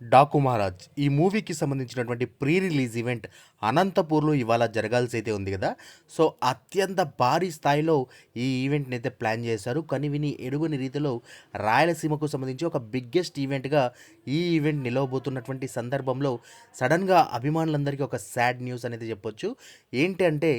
డాకు మహారాజ్. ఈ మూవీకి సంబంధించినటువంటి ప్రీ రిలీజ్ ఈవెంట్ అనంతపూర్లో ఇవాళ జరగాల్సి అయితే ఉంది కదా. సో అత్యంత భారీ స్థాయిలో ఈ ఈవెంట్ని అయితే ప్లాన్ చేశారు. కానీ విని ఎరుగని రీతిలో రాయలసీమకు సంబంధించి ఒక బిగ్గెస్ట్ ఈవెంట్గా ఈ ఈవెంట్ నిలవబోతున్నటువంటి సందర్భంలో సడన్గా అభిమానులందరికీ ఒక సాడ్ న్యూస్ అనేది చెప్పొచ్చు. ఏంటి అంటే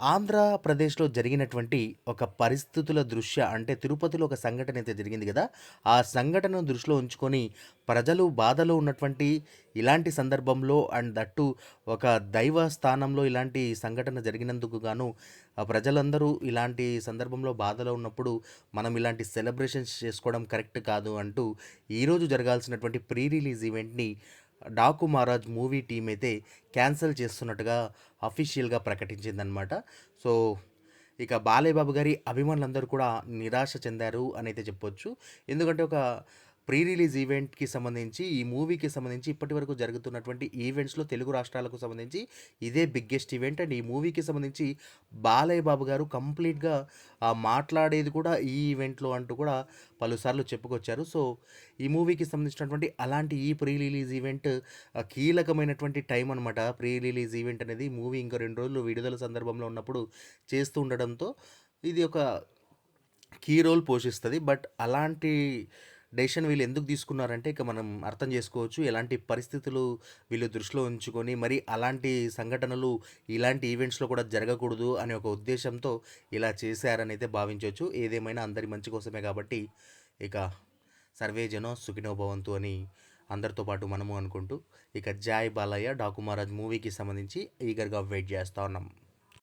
ఆంధ్రప్రదేశ్లో జరిగినటువంటి ఒక పరిస్థితుల దృష్ట్యా అంటే తిరుపతిలో ఒక సంఘటన అయితే జరిగింది కదా ఆ సంఘటనను దృష్టిలో ఉంచుకొని ప్రజలు బాధలో ఉన్నటువంటి ఇలాంటి సందర్భంలో అండ్ దట్టు ఒక దైవ స్థానంలో ఇలాంటి సంఘటన జరిగినందుకు గాను ప్రజలందరూ ఇలాంటి సందర్భంలో బాధలో ఉన్నప్పుడు మనం ఇలాంటి సెలబ్రేషన్స్ చేసుకోవడం కరెక్ట్ కాదు అంటూ ఈరోజు జరగాల్సినటువంటి ప్రీ రిలీజ్ ఈవెంట్ని డాకు మహారాజ్ మూవీ టీం అయితే క్యాన్సిల్ చేస్తున్నట్టుగా అఫీషియల్గా ప్రకటించిందనమాట సో ఇక బాలయ్య బాబు గారి అభిమానులందరూ కూడా నిరాశ చెందారు అని అయితే చెప్పొచ్చు. ఎందుకంటే ఒక ప్రీ రిలీజ్ ఈవెంట్కి సంబంధించి ఈ మూవీకి సంబంధించి ఇప్పటి వరకు జరుగుతున్నటువంటి ఈవెంట్స్లో తెలుగు రాష్ట్రాలకు సంబంధించి ఇదే బిగ్గెస్ట్ ఈవెంట్. అండ్ ఈ మూవీకి సంబంధించి బాలయ్య బాబు గారు కంప్లీట్గా మాట్లాడేది కూడా ఈ ఈవెంట్లో అంటూ కూడా పలుసార్లు చెప్పుకొచ్చారు. సో ఈ మూవీకి సంబంధించినటువంటి అలాంటి ఈ ప్రీ రిలీజ్ ఈవెంట్ కీలకమైనటువంటి టైం అనమాట ప్రీ రిలీజ్ ఈవెంట్ అనేది మూవీ ఇంకా రెండు రోజులు విడుదల సందర్భంలో ఉన్నప్పుడు చేస్తూ ఉండడంతో ఇది ఒక కీ రోల్ పోషిస్తుంది. బట్ అలాంటి డెసిషన్ వీళ్ళు ఎందుకు తీసుకున్నారంటే ఇక మనం అర్థం చేసుకోవచ్చు. ఎలాంటి పరిస్థితులు వీళ్ళు దృష్టిలో ఉంచుకొని మరి అలాంటి సంఘటనలు ఇలాంటి ఈవెంట్స్లో కూడా జరగకూడదు అనే ఒక ఉద్దేశంతో ఇలా చేశారని అయితే భావించవచ్చు. ఏదేమైనా అందరి మంచి కోసమే కాబట్టి ఇక సర్వే జనో సుఖినో భవంతు అని అందరితో పాటు మనము అనుకుంటూ ఇక జాయ్ బాలయ్య డాకుమారాజ్ మూవీకి సంబంధించి ఈగర్గా వెయిట్ చేస్తూ ఉన్నాం.